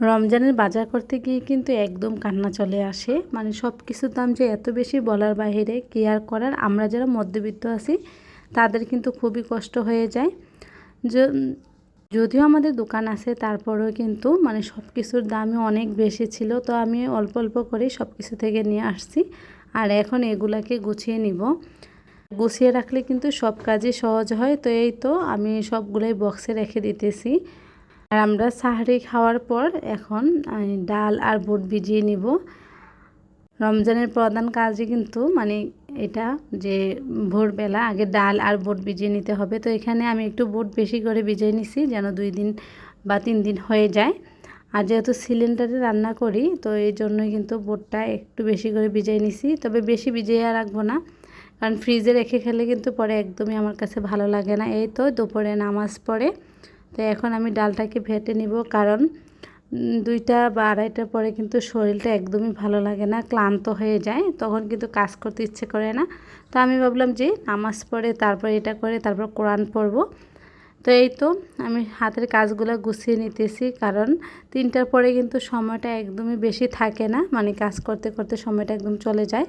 রমজানের বাজার করতে গিয়ে কিন্তু একদম কান্না চলে আসে। মানে সব কিছুর দাম যে এত বেশি বলার বাইরে কেয়ার করার? আমরা যারা মধ্যবিত্ত আছি, তাদের কিন্তু খুবই কষ্ট হয়ে যায়। যদিও আমাদের দোকান আছে, তারপরেও কিন্তু মানে সব কিছুর দামই অনেক বেশি ছিল। তো আমি অল্প অল্প করে সব কিছু থেকে নিয়ে আসছি। আর এখন এগুলাকে গুছিয়ে নিব। গুছিয়ে রাখলে কিন্তু সব কাজই সহজ হয়। তো এই তো আমি সবগুলোই বক্সে রেখে দিতেছি। আর আমরা সাহারি খাওয়ার পর এখন ডাল আর বুট ভিজিয়ে নিব। রমজানের প্রধান কাজই কিন্তু মানে এটা যে ভোরবেলা আগে ডাল আর বুট ভিজিয়ে নিতে হবে। তো এখানে আমি একটু বুট বেশি করে ভিজিয়ে নিছি, যেন দুই দিন বা তিন দিন হয়ে যায়। আর যেহেতু সিলিন্ডারে রান্না করি, তো এই জন্যই কিন্তু বুটটা একটু বেশি করে ভিজিয়ে নিছি। তবে বেশি ভিজিয়ে রাখব না, কারণ ফ্রিজে রেখে খেলে কিন্তু পরে একদমই আমার কাছে ভালো লাগে না। এই তো দুপুরে নামাজ পড়ে তো এখন আমি ডালটাকে ভেটে নিব, কারণ দুইটা বা আড়াইটার পরে কিন্তু শরীরটা একদমই ভালো লাগে না, ক্লান্ত হয়ে যায়, তখন কিন্তু কাজ করতে ইচ্ছে করে না। তো আমি ভাবলাম যে নামাজ পড়ে তারপর এটা করে তারপর কোরআন পড়ব। তো এই তো আমি হাতের কাজগুলো গুছিয়ে নিতেছি, কারণ তিনটার পরে কিন্তু সময়টা একদমই বেশি থাকে না মানে কাজ করতে করতে সময়টা একদম চলে যায়,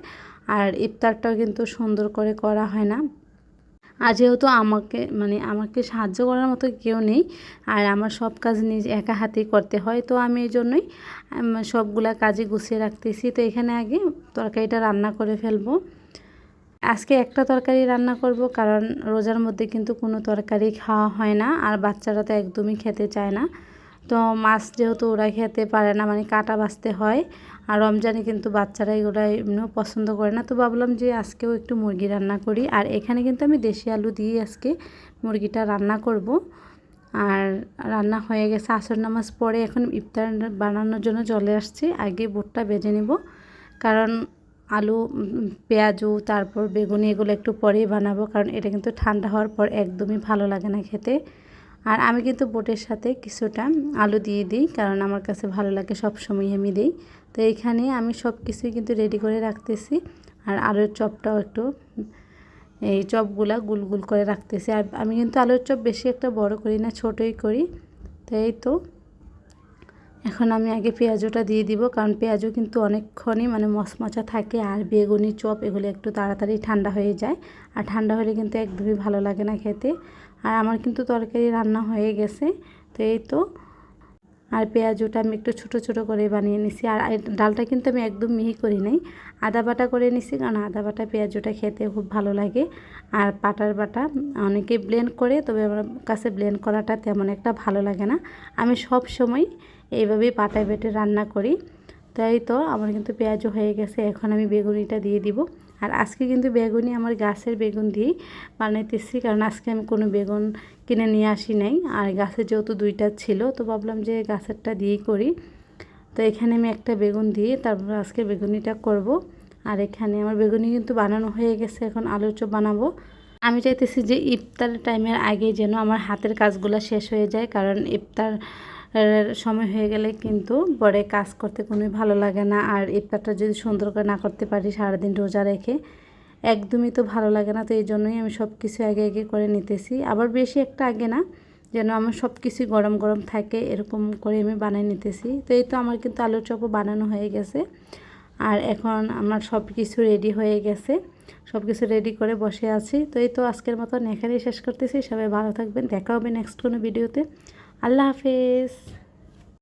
আর ইফতারটাও কিন্তু সুন্দর করে করা হয় না। আর যেহেতু আমাকে মানে আমাকে সাহায্য করার মতো কেউ নেই, আর আমার সব কাজ নিজ একা হাতেই করতে হয়, তো আমি এই জন্যই সবগুলা কাজে গুছিয়ে রাখতেছি। তো এখানে আগে তরকারিটা রান্না করে ফেলব। আজকে একটা তরকারি রান্না করব, কারণ রোজার মধ্যে কিন্তু কোনো তরকারি খাওয়া হয় না, আর বাচ্চারা তো একদমই খেতে চায় না। তো মাছ যেহেতু ওরা খেতে পারে না মানে কাটা বাছতে হয়, আর রমজানে কিন্তু বাচ্চারা এগুলো এমনিও পছন্দ করে না। তো ভাবলাম যে আজকেও একটু মুরগি রান্না করি, আর এখানে কিন্তু আমি দেশি আলু দিয়ে আজকে মুরগিটা রান্না করব। আর রান্না হয়ে গেছে আসর নামাজ পরে, এখন ইফতার বানানোর জন্য চলে আসছি, আগে বুটটা বেজে নিব, কারণ আলু, পেঁয়াজু, তারপর বেগুনি এগুলো একটু পরেই বানাবো, কারণ এটা কিন্তু ঠান্ডা হওয়ার পর একদমই ভালো লাগে না খেতে। আর আমি কিন্তু বোটের সাথে কিছুটা আলু দিয়ে দিই, কারণ আমার কাছে ভালো লাগে সব সময় আমি দিই। তো এইখানে আমি সব কিছুই কিন্তু রেডি করে রাখতেছি, আর আলুর চপটাও একটু, এই চপগুলা গুল গুল করে রাখতেছি। আর আমি কিন্তু আলুর চপ বেশি একটা বড় করি না, ছোটোই করি। তো এই তো, এখন আমি আগে পেঁয়াজটা দিয়ে দিব, কারণ পেঁয়াজও কিন্তু অনেকক্ষণই মানে মচমচা থাকে, আর বেগুনি চপ এগুলো একটু তাড়াতাড়ি ঠান্ডা হয়ে যায়। আর ঠান্ডা হলে কিন্তু একদমই ভালো লাগে না খেতে। আর আমার কিন্তু তরকারি রান্না হয়ে গেছে। তো এই তো। আর পেঁয়াজটা আমি একটু ছোট ছোট করে বানিয়ে নিছি। আর ডালটা কিন্তু আমি একদম মিহি করি নাই। আদা বাটা করে নিছি কারণ আদা বাটা পেঁয়াজটা খেতে খুব ভালো লাগে। আর পাটার বাটা অনেকে ব্লেন্ড করে, তবে আমার কাছে ব্লেন্ড করাটা তেমন একটা ভালো লাগে না। আমি সব সময় এইভাবেই পাটায় বেটে রান্না করি। তাই তো, আমার কিন্তু পেঁয়াজও হয়ে গেছে। এখন আমি বেগুনিটা দিয়ে দিব। আর আজকে কিন্তু বেগুনি আমার গাছের বেগুন দিয়েই বানাইতেছি, কারণ আজকে আমি কোনো বেগুন কিনে নিয়ে আসি নাই। আর গাছের যেহেতু দুইটা ছিল, তো ভাবলাম যে গাছেরটা দিয়েই করি। তো এখানে আমি একটা বেগুন দিয়ে তারপর আজকে বেগুনিটা করব। আর এখানে আমার বেগুনি কিন্তু বানানো হয়ে গেছে, এখন আলুর চপ বানাবো। আমি চাইতেছি যে ইফতার টাইমের আগে যেন আমার হাতের কাজগুলো শেষ হয়ে যায়, কারণ ইফতার সময় হয়ে গেলে কিন্তু পরে কাজ করতে কোনোই ভালো লাগে না। আর ইফতারটা যদি সুন্দর করে না করতে পারি, সারাদিন রোজা রেখে, একদমই তো ভালো লাগে না। তো এই জন্যই আমি সব কিছু আগে আগে করে নিতেছি। আবার বেশি একটা আগে না, যেন আমার সব কিছুই গরম গরম থাকে, এরকম করে আমি বানিয়ে নিতেছি। তো এই তো আমার কিন্তু আলুর চপও বানানো হয়ে গেছে। আর এখন আমার সব কিছু রেডি হয়ে গেছে। সব কিছু রেডি করে বসে আছি। তো এই তো আজকের মতন এখানেই শেষ করতেছি। সবাই ভালো থাকবেন। দেখা হবে নেক্সট কোনো ভিডিওতে আল্লাহ হাফেজ।